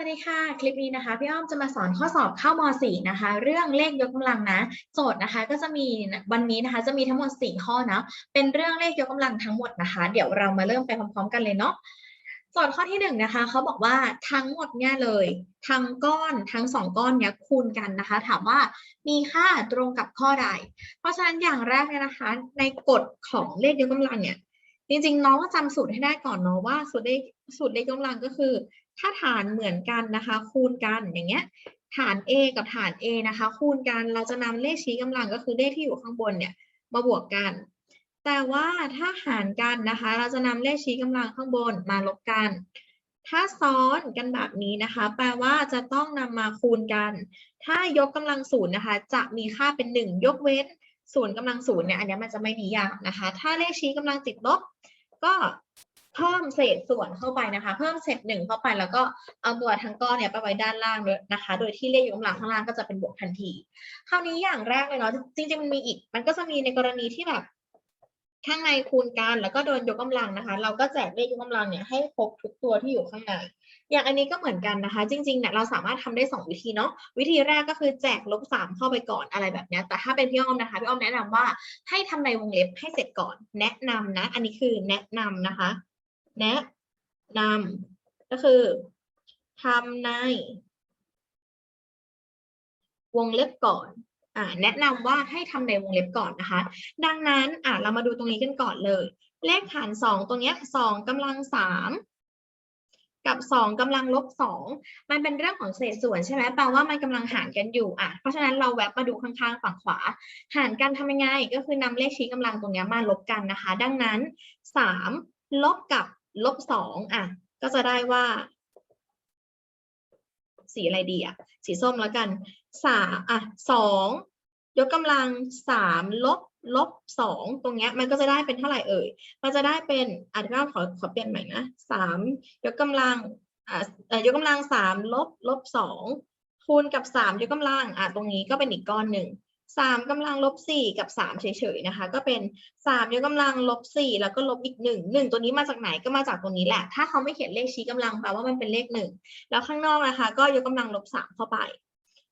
สวัสดีค่ะ คลิปนี้นะคะพี่อ้อมจะมาสอนข้อสอบเข้าม .4 นะคะ เรื่องเลขยกกำลังนะ โจทย์นะคะก็จะมีวันนี้นะคะ จะมีทั้งหมด 4 ข้อนะเป็นเรื่องเลขยกกำลังทั้งหมดนะคะ เดี๋ยวเรามาเริ่มไปพร้อมๆ กันเลยเนาะโจทย์ข้อที่หนึ่งนะคะเขาบอกว่าทั้งหมดเนี่ยเลย ทั้งก้อนทั้งสองก้อนเนี่ยคูณกันนะคะ ถามว่ามีค่าตรงกับข้อใด เพราะฉะนั้นอย่างแรกเนี่ยนะคะ ในกฎของเลขยกกำลังเนี่ย จริงๆน้องก็จำสูตรให้ได้ก่อนเนาะว่าสูตรเลขสูตรเลขยกกำลังก็คือ ถ้าฐานเหมือนกันนะคะ คูณกันอย่างเงี้ย ฐาน A กับฐาน A นะคะ คูณกันเราจะนำเลขชี้กำลังก็คือเลขที่อยู่ข้างบนเนี่ยมาบวกกัน แต่ว่าถ้าหารกันนะคะ เราจะนำเลขชี้กำลังข้างบนมาลบกัน ถ้าซ้อนกันแบบนี้นะคะ แปลว่าจะต้องนำมาคูณกัน ถ้ายกกำลังศูนย์นะคะ จะมีค่าเป็นหนึ่งยกเว้น ศูนย์กำลังศูนย์เนี่ยอันเนี้ยมันจะไม่นิยามนะคะ ถ้าเลขชี้กำลังติดลบ ก็เพิ่มเศษส่วนเข้าไปนะคะ เพิ่มเศษหนึ่งเข้าไปแล้วก็เอาตัวทั้งก้อนเนี่ยไปไว้ด้านล่างด้วยนะคะ โดยที่เลขยกกำลังข้างล่างก็จะเป็นบวกทันที คราวนี้อย่างแรกเลยเนาะจริงๆมันมีอีก มันก็จะมีในกรณีที่แบบข้างในคูณกันแล้วก็โดนยกกำลังนะคะ เราก็แจกเลขยกกำลังเนี่ยให้ครบทุกตัวที่อยู่ข้างใน อย่างอันนี้ก็เหมือนกันนะคะ จริงๆเนี่ยเราสามารถทำได้สองวิธีเนาะวิธีแรกก็คือแจกลบสามเข้าไปก่อนอะไรแบบเนี้ยแต่ถ้าเป็นพี่อ้อมนะคะพี่อ้อมแนะนำว่าให้ทำในวงเล็บให้เสร็จก่อน แนะนำนะ อันนี้คือแนะนำนะคะ แนะนำก็คือทำในวงเล็บก่อนอ่าแนะนำว่าให้ทำในวงเล็บก่อนนะคะ ดังนั้นอ่าเรามาดูตรงนี้กันก่อนเลย เลขฐานสองตรงเนี้ยสองกำลังสาม กับสองกำลังลบสองมันเป็นเรื่องของเศษส่วนใช่ไหมแปลว่ามันกำลังหารกันอยู่อะเพราะฉะนั้นเราแวบมาดูข้างๆฝั่งขวา หารกันทำยังไงก็คือนำเลขชี้กำลังตรงเนี้ยมาลบกันนะคะ ดังนั้นสามลบกับลบสองอะก็จะได้ว่า สีอะไรดีอะสีส้มแล้วกันสามอะสองยกกำลังสามลบ ลบสองตรงเนี้ยมันก็จะได้เป็นเท่าไหร่เอ่ย มันจะได้เป็นอะเดี๋ยขอขอเปลี่ยนใหม่นะสามยกกำลังอะเอ่อยกกำลังสามลบลบสองคูณกับสามยกกำลังอะตรงนี้ก็เป็นอีกก้อนหนึ่งสามกำลังลบสี่กับสามเฉยๆนะคะ ก็เป็นสามยกกำลังลบสี่แล้วก็ลบอีกหนึ่งหนึ่งตัวนี้มาจากไหนก็มาจากตรงนี้แหละ ถ้าเขาไม่เขียนเลขชี้กำลังแปลว่ามันเป็นเลขหนึ่งแล้วข้างนอกนะคะ ก็ยกกำลังลบสามเข้าไป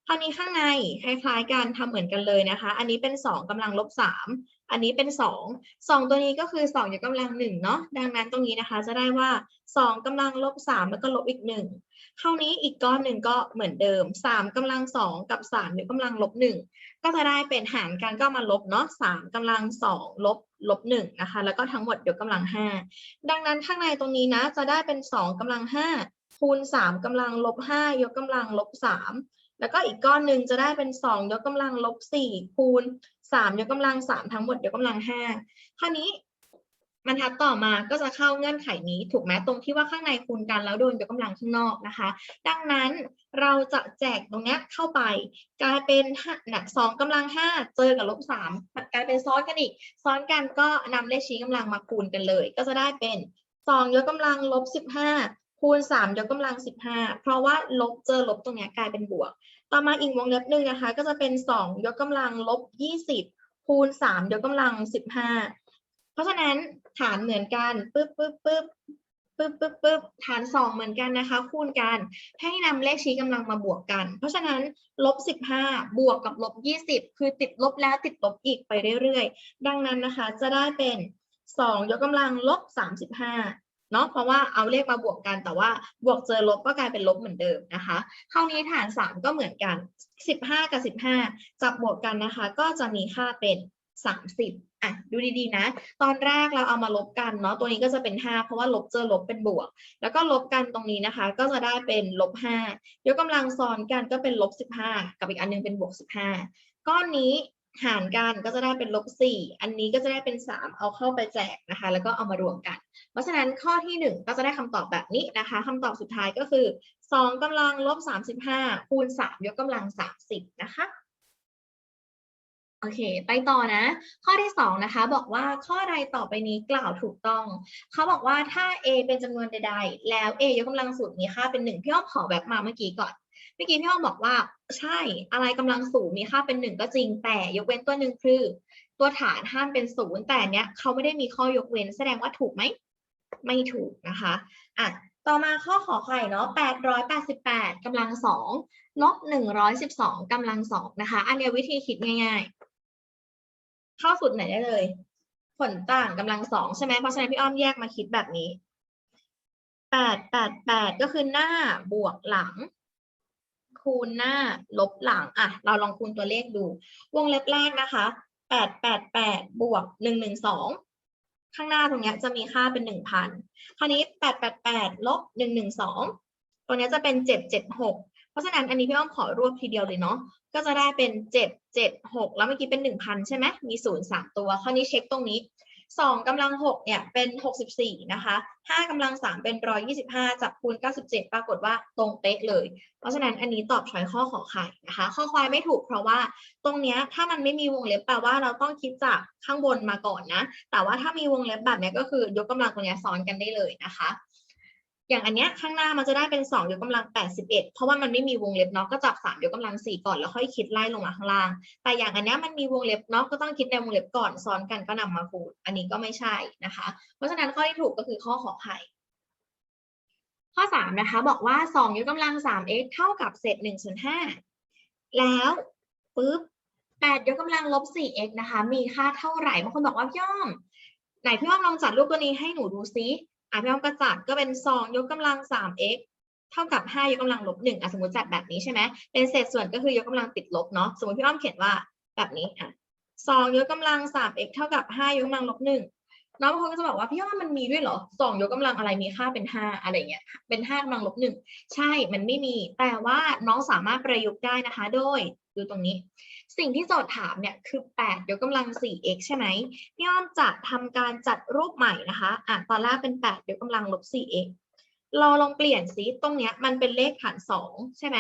คราวนี้ข้างในคล้ายๆกันทำเหมือนกันเลยนะคะ อันนี้เป็นสองกำลังลบสามอันนี้เป็นสองสองตัวนี้ก็คือสองยกกำลังหนึ่งเนาะดังนั้นตรงนี้นะคะจะได้ว่าสองกำลังลบสามแล้วก็ลบอีกหนึ่งคราวนี้อีกก้อนหนึ่งก็เหมือนเดิมสามกำลังสองกับสามยกกำลังลบหนึ่งก็จะได้เป็นหารกันก็มาลบเนาะสามกำลังสองลบลบหนึ่งนะคะแล้วก็ทั้งหมดยกกำลังห้าดังนั้นข้างในตรงนี้นะจะได้เป็นสองกำลังห้าคูณสามกำลังลบห้ายกกำลังลบสาม แล้วก็อีกก้อนหนึ่งจะได้เป็นสองยกกำลังลบสี่คูณสามยกกำลังสามทั้งหมดยกกำลังห้าคราวนี้บรรทัดต่อมาก็จะเข้าเงื่อนไขนี้ถูกไหมตรงที่ว่าข้างในคูณกันแล้วโดนยกกำลังข้างนอกนะคะ ดังนั้นเราจะแจกตรงนี้เข้าไป กลายเป็นห้าน่ะสองกำลังห้าเจอกับลบสามกลายเป็นซ้อนกันอีก ซ้อนกันก็นำเลขชี้กำลังมาคูณกันเลย ก็จะได้เป็นสองยกกำลังลบสิบห้า คูณสามยกกำลังสิบห้าเพราะว่าลบเจอลบตรงเนี้ยกลายเป็นบวก ต่อมาอีกวงเล็บหนึ่งนะคะ ก็จะเป็นสองยกกำลังลบยี่สิบคูณสามยกกำลังสิบห้าเพราะฉะนั้นฐานเหมือนกันปึ๊บปึ๊บปึ๊บปึ๊บปึ๊บปึ๊บฐานสองเหมือนกันนะคะ คูณกันให้นำเลขชี้กำลังมาบวกกัน เพราะฉะนั้นลบสิบห้าบวกกับลบยี่สิบคือติดลบแล้วติดลบอีกไปเรื่อยๆ ดังนั้นนะคะจะได้เป็นสองยกกำลังลบสามสิบห้า เนาะเพราะว่าเอาเลขมาบวกกันแต่ว่าบวกเจอลบก็กลายเป็นลบเหมือนเดิมนะคะคราวนี้ฐานสามก็เหมือนกันสิบห้ากับสิบห้าจับบวกกันนะคะ ก็จะมีค่าเป็นสามสิบอะดูดีๆนะ ตอนแรกเราเอามาลบกันเนาะตัวนี้ก็จะเป็นห้าเพราะว่าลบเจอลบเป็นบวก แล้วก็ลบกันตรงนี้นะคะ ก็จะได้เป็นลบห้ายกกำลังซ้อนกันก็เป็นลบสิบห้ากับอีกอันหนึงเป็นบวกสิบห้าก้อนนี้ หารกันก็จะได้เป็นลบสี่อันนี้ก็จะได้เป็นสามเอาเข้าไปแจกนะคะ แล้วก็เอามารวมกัน เพราะฉะนั้นข้อที่หนึ่งก็จะได้คำตอบแบบนี้นะคะคำตอบสุดท้ายก็คือสองกำลังลบสามสิบห้าคูณสามยกกำลังสามสิบนะคะโอเค ไปต่อนะ ข้อที่สองนะคะ บอกว่าข้อใดต่อไปนี้กล่าวถูกต้อง เขาบอกว่าถ้า a เป็นจำนวนใดๆ แล้ว a ยกกำลังสูตรมีค่าเป็นหนึ่งพี่อ้อมขอแบบมาเมื่อกี้ก่อน เมื่อกี้พี่อ้อมบอกว่าใช่อะไรกำลังศูนย์มีค่าเป็นหนึ่งก็จริงแต่ยกเว้นตัวหนึ่งคือ ตัวฐานห้ามเป็นศูนย์แต่เนี้ยเขาไม่ได้มีข้อยกเว้นแสดงว่าถูกไหมไม่ถูกนะคะอะต่อมาข้อขอไข่เนาะแปดร้อยแปดสิบแปดกำลังสองลบหนึ่งร้อยสิบสองกำลังสองนะคะ อันนี้วิธีคิดง่าย ๆ เข้าสุดไหนได้เลย ผลต่างกำลังสองใช่ไหมเพราะฉะนั้นพี่อ้อมแยกมาคิดแบบนี้แปดแปดแปดก็คือหน้าบวกหลัง คูณหน้าลบหลังอะเราลองคูณตัวเลขดู วงเล็บแรกนะคะแปดแปดแปดบวกหนึ่งหนึ่งสองข้างหน้าตรงเนี้ยจะมีค่าเป็นหนึ่งพันคราวนี้แปดแปดแปดลบหนึ่งหนึ่งสองตัวเนี้ยจะเป็นเจ็ดเจ็ดหกเพราะฉะนั้นอันนี้พี่อ้อมขอรวบทีเดียวเลยเนาะก็จะได้เป็นเจ็ดเจ็ดหกแล้วเมื่อกี้เป็นหนึ่งพันใช่ไหมมีศูนย์สามตัว คราวนี้เช็คตรงนี้ สองกำลังหกเนี่ยเป็นหกสิบสี่นะคะห้ากำลังสามเป็นร้อยยี่สิบห้าจับคูณเก้าสิบเจ็ดปรากฏว่าตรงเป๊ะเลย เพราะฉะนั้นอันนี้ตอบช้อยข้อขอไข่นะคะ ข้อควายไม่ถูกเพราะว่าตรงเนี้ยถ้ามันไม่มีวงเล็บแปลว่าเราต้องคิดจากข้างบนมาก่อนนะ แต่ว่าถ้ามีวงเล็บแบบเนี้ยก็คือยกกำลังตรงเนี้ยซ้อนกันได้เลยนะคะ อย่างอันเนี้ยข้างหน้ามันจะได้เป็นสองยกกำลังแปดสิบเอ็ดเพราะว่ามันไม่มีวงเล็บเนาะก็จับสามยกกำลังสี่ก่อนแล้วค่อยคิดไล่ลงมาข้างล่าง แต่อย่างอันเนี้ยมันมีวงเล็บเนาะก็ต้องคิดในวงเล็บก่อนซ้อนกันก็นำมาคูณอันนี้ก็ไม่ใช่นะคะ เพราะฉะนั้นข้อที่ถูกก็คือข้อขอไข่ข้อสามนะคะ บอกว่าสองยกกำลังสาม x เท่ากับเศษหนึ่งส่วนห้าแล้วปุ๊บแปดยกกำลังลบสี่ x นะคะ มีค่าเท่าไหร่บางคนบอกว่าพี่อ้อม ไหนพี่อ้อมลองจัดรูปตัวนี้ให้หนูดูซิ อะพี่อ้อมก็จัดก็เป็นสองยกกำลังสาม x เท่ากับห้ายกกำลังลบหนึ่งอะสมมติจัดแบบนี้ใช่ไหมเป็นเศษส่วนก็คือยกกำลังติดลบเนาะสมมติพี่อ้อมเขียนว่าแบบนี้อะสองยกกำลังสาม x เท่ากับห้ายกกำลังลบหนึ่ง น้องบางคนก็จะบอกว่าพี่ว่ามันมีด้วยเหรอสองยกกำลังอะไรมีค่าเป็นห้าอะไรเงี้ยเป็นห้ากำลังลบหนึ่งใช่มันไม่มี แต่ว่าน้องสามารถประยุกต์ได้นะคะ โดยดูตรงนี้ สิ่งที่โจทย์ถามเนี่ยคือแปดยกกำลังสี่ x ใช่ไหมพี่อ้อมจะทำการจัดรูปใหม่นะคะอะตอนแรกเป็นแปดยกกำลังลบสี่ x เราลองเปลี่ยนซิตรงเนี้ยมันเป็นเลขฐานสองใช่ไหม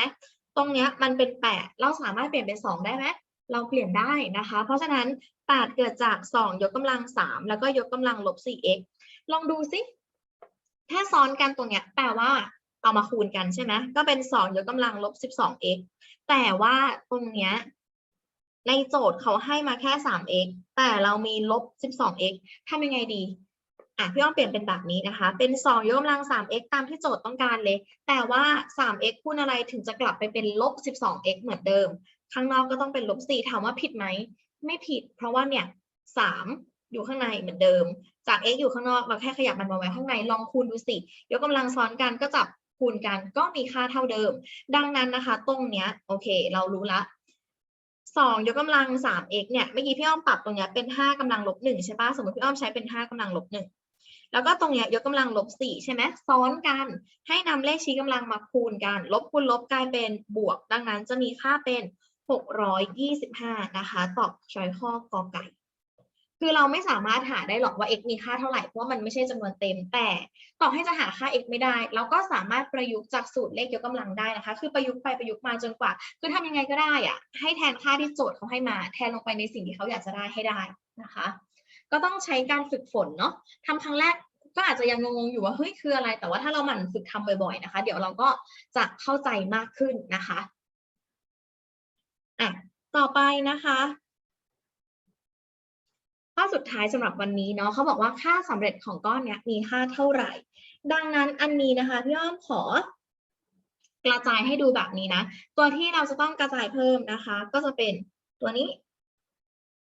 ตรงเนี้ยมันเป็นแปดเราสามารถเปลี่ยนเป็นสองได้ไหมเราเปลี่ยนได้นะคะ เพราะฉะนั้น 8 เกิดจาก 2 ยกกำลัง 3 แล้วก็ยกกำลังลบ 4x ลองดูสิถ้าซ้อนกันตรงเนี้ยแปลว่าเอามาคูณกันใช่ไหมก็เป็น 2 ยกกำลังลบ 12x แต่ว่าตรงเนี้ยในโจทย์เขาให้มาแค่ 3x แต่เรามีลบ 12x ทำยังไงดีอะพี่อ้อมเปลี่ยนเป็นแบบนี้นะคะ เป็น 2 ยกกำลัง 3x ตามที่โจทย์ต้องการเลย แต่ว่า 3x คูณอะไรถึงจะกลับไปเป็นลบ 12x เหมือนเดิม ข้างนอกก็ต้องเป็นลบ 4 ถามว่าผิดไหม ไม่ผิด เพราะว่าเนี่ยสามอยู่ข้างในเหมือนเดิม จาก x อยู่ข้างนอกเราแค่ขยับมันมาไว้ข้างในลองคูณดูสิยกกำลังซ้อนกันก็จับคูณกันก็มีค่าเท่าเดิม ดังนั้นนะคะ ตรงเนี้ยโอเคเรารู้ละสองยกกำลังสาม x เนี่ยเมื่อกี้พี่อ้อมปรับตรงเนี้ยเป็นห้ากำลังลบหนึ่งใช่ปะสมมติพี่อ้อมใช้เป็นห้ากำลังลบหนึ่งแล้วก็ตรงเนี้ยยกกำลังลบสี่ใช่ไหมซ้อนกันให้นำเลขชี้กำลังมาคูณกัน ลบคูณลบกลายเป็นบวก ดังนั้นจะมีค่าเป็น 625 นะคะ ตอบช้อยข้อกอไก่ คือเราไม่สามารถหาได้หรอกว่า x มีค่าเท่าไหร่ เพราะมันไม่ใช่จำนวนเต็ม แต่ต่อให้จะหาค่า x ไม่ได้ เราก็สามารถประยุกต์จากสูตรเลขยกกำลังได้นะคะ คือประยุกต์ไปประยุกต์มาจนกว่า คือทำยังไงก็ได้อะให้แทนค่าที่โจทย์เขาให้มา แทนลงไปในสิ่งที่เขาอยากจะได้ให้ได้นะคะ ก็ต้องใช้การฝึกฝนเนาะทำครั้งแรกก็อาจจะยังงงๆอยู่ว่าเฮ้ยคืออะไร แต่ว่าถ้าเราหมั่นฝึกทำบ่อยๆนะคะ เดี๋ยวเราก็จะเข้าใจมากขึ้นนะคะ อะต่อไปนะคะข้อสุดท้ายสำหรับวันนี้เนาะเขาบอกว่าค่าสำเร็จของก้อนเนี้ยมีค่าเท่าไหร่ ดังนั้นอันนี้นะคะพี่อ้อมขอกระจายให้ดูแบบนี้นะ ตัวที่เราจะต้องกระจายเพิ่มนะคะ ก็จะเป็นตัวนี้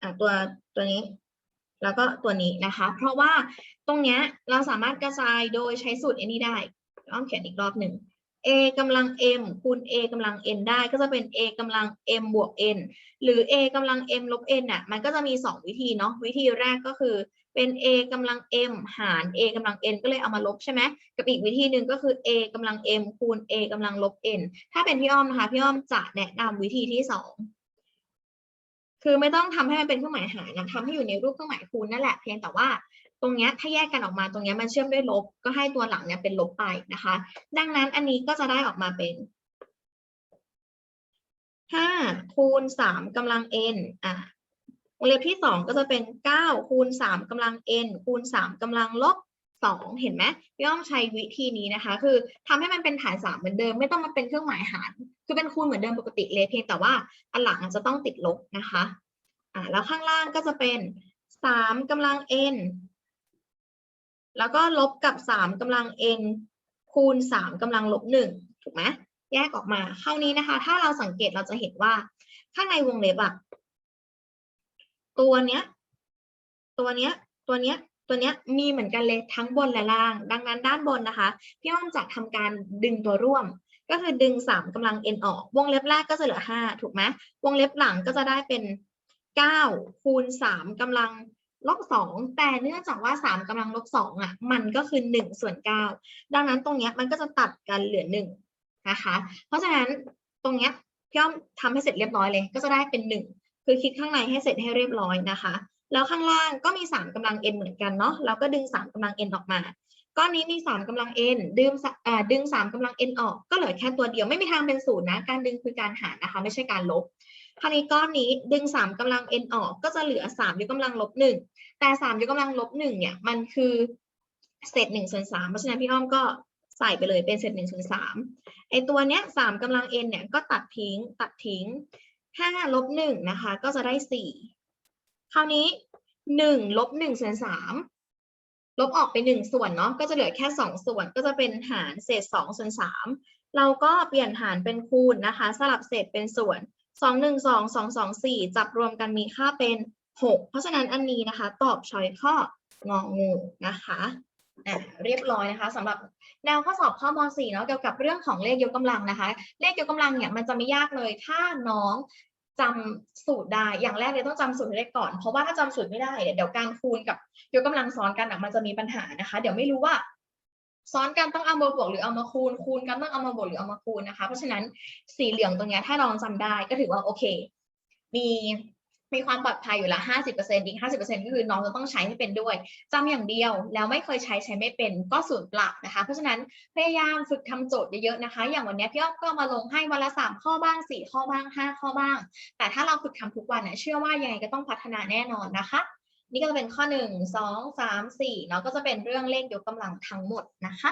อะตัวตัวนี้ แล้วก็ตัวนี้นะคะ เพราะว่าตรงเนี้ยเราสามารถกระจายโดยใช้สูตรอันนี้ได้พี่อ้อมเขียนอีกรอบหนึ่ง a กำลัง m คูณ a กำลัง n ได้ก็จะเป็น a กำลัง m บวก n หรือ a กำลัง m ลบ n น่ะมันก็จะมี 2 วิธีเนาะวิธีแรกก็คือเป็น a กำลัง m หาร a กำลัง n ก็เลยเอามาลบใช่ไหมกับอีกวิธีหนึ่งก็คือ a กำลัง m คูณ a กำลังลบ n ถ้าเป็นพี่อ้อมนะคะพี่อ้อมจะแนะนำวิธีที่สองคือไม่ต้องทำให้มันเป็นเครื่องหมายหารนะทำให้อยู่ในรูปเครื่องหมายคูณนั่นแหละเพียงแต่ว่า ตรงเนี้ยถ้าแยกกันออกมาตรงเนี้ยมันเชื่อมด้วยลบ ก็ให้ตัวหลังเนี้ยเป็นลบไปนะคะ ดังนั้นอันนี้ก็จะได้ออกมาเป็นห้าคูณสามกำลัง n อะวงเล็บที่สองก็จะเป็นเก้าคูณสามกำลัง n คูณสามกำลังลบสองเห็นไหมพี่อ้อมใช้วิธีนี้นะคะ คือทำให้มันเป็นฐานสามเหมือนเดิม ไม่ต้องมาเป็นเครื่องหมายหาร คือเป็นคูณเหมือนเดิมปกติเลยเพียงแต่ว่าอันหลังจจะต้องติดลบนะคะอ่าแล้วข้างล่างก็จะเป็นสามกำลัง n แล้วก็ลบกับสามกำลัง n คูณสามกำลังลบหนึ่งถูกไหมแยกออกมาคราวนี้นะคะ ถ้าเราสังเกตเราจะเห็นว่า ข้างในวงเล็บอะตัวเนี้ย ตัวเนี้ย ตัวเนี้ย ตัวเนี้ยมีเหมือนกันเลยทั้งบนและล่าง ดังนั้นด้านบนนะคะ พี่อ้อมจะทำการดึงตัวร่วม ก็คือดึงสามกำลัง n ออก วงเล็บแรกก็จะเหลือห้าถูกไหมวงเล็บหลังก็จะได้เป็นเก้าคูณสามกำลัง ลบสองแต่เนื่องจากว่าสามกำลังลบสองอะมันก็คือหนึ่งส่วนเก้าดังนั้นตรงเนี้ยมันก็จะตัดกันเหลือหนึ่งนะคะเพราะฉะนั้นตรงเนี้ยพี่อ้อมทำให้เสร็จเรียบร้อยเลย ก็จะได้เป็นหนึ่งคือคิดข้างในให้เสร็จให้เรียบร้อยนะคะ แล้วข้างล่างก็มีสามกำลัง n เหมือนกันเนาะเราก็ดึงสามกำลัง n ออกมาก้อนนี้มีสามกำลัง n ดึงสะอ่าดึงสามกำลัง n ออก ก็เหลือแค่ตัวเดียวไม่มีทางเป็นศูนย์นะ การดึงคือการหารนะคะ ไม่ใช่การลบ คราวนี้ก้อนนี้ดึงสามกำลัง n ออกก็จะเหลือสามยกกำลังลบหนึ่งแต่สามยกกำลังลบหนึ่งเนี่ยมันคือเศษหนึ่งส่วนสามเพราะฉะนั้นพี่อ้อมก็ใส่ไปเลยเป็นเศษหนึ่งส่วนสามไอตัวเนี้ยสามกำลัง n เนี่ยก็ตัดทิ้งตัดทิ้งห้าลบหนึ่งนะคะก็จะได้สี่คราวนี้หนึ่งลบหนึ่งส่วนสามลบออกไปหนึ่งส่วนเนาะก็จะเหลือแค่สองส่วนก็จะเป็นหารเศษสองส่วนสามเราก็เปลี่ยนหารเป็นคูณนะคะ สลับเศษเป็นส่วน สองหนึ่งสองสองสองสี่จับรวมกันมีค่าเป็นหกเพราะฉะนั้นอันนี้นะคะ ตอบช้อยข้ององูนะคะอะเรียบร้อยนะคะสำหรับแนวข้อสอบข้อม .4 เนาะเกี่ยวกับเรื่องของเลขยกกำลังนะคะ เลขยกกำลังเนี่ยมันจะไม่ยากเลยถ้าน้องจำสูตรได้อย่างแรกเลยต้องจำสูตรเลขก่อน เพราะว่าถ้าจำสูตรไม่ได้เดี๋ยวการคูณกับยกกำลังซ้อนกันมันจะมีปัญหานะคะ เดี๋ยวไม่รู้ว่า ซ้อนกันต้องเอามาบวกหรือเอามาคูณ คูณกันต้องเอามาบวกหรือเอามาคูณนะคะ เพราะฉะนั้นสีเหลืองตรงนี้ถ้าน้องจำได้ก็ถือว่าโอเค มีมีความปลอดภัยอยู่ละห้าสิบเปอร์เซ็นต์อีกห้าสิบเปอร์เซ็นต์ก็คือน้องจะต้องใช้ให้เป็นด้วยจำอย่างเดียวแล้วไม่เคยใช้ใช้ไม่เป็นก็ศูนย์เปล่านะคะ เพราะฉะนั้นพยายามฝึกทำโจทย์เยอะๆนะคะ อย่างวันนี้พี่อ้อมก็มาลงให้วันละสามข้อบ้างสี่ข้อบ้างห้าข้อบ้าง แต่ถ้าเราฝึกทำทุกวันเนี่ยเชื่อว่ายังไงก็ต้องพัฒนาแน่นอนนะคะ นี่ก็จะเป็นข้อหนึ่งสองสามสี่เนาะก็จะเป็นเรื่องเลขยกกำลังทั้งหมดนะคะ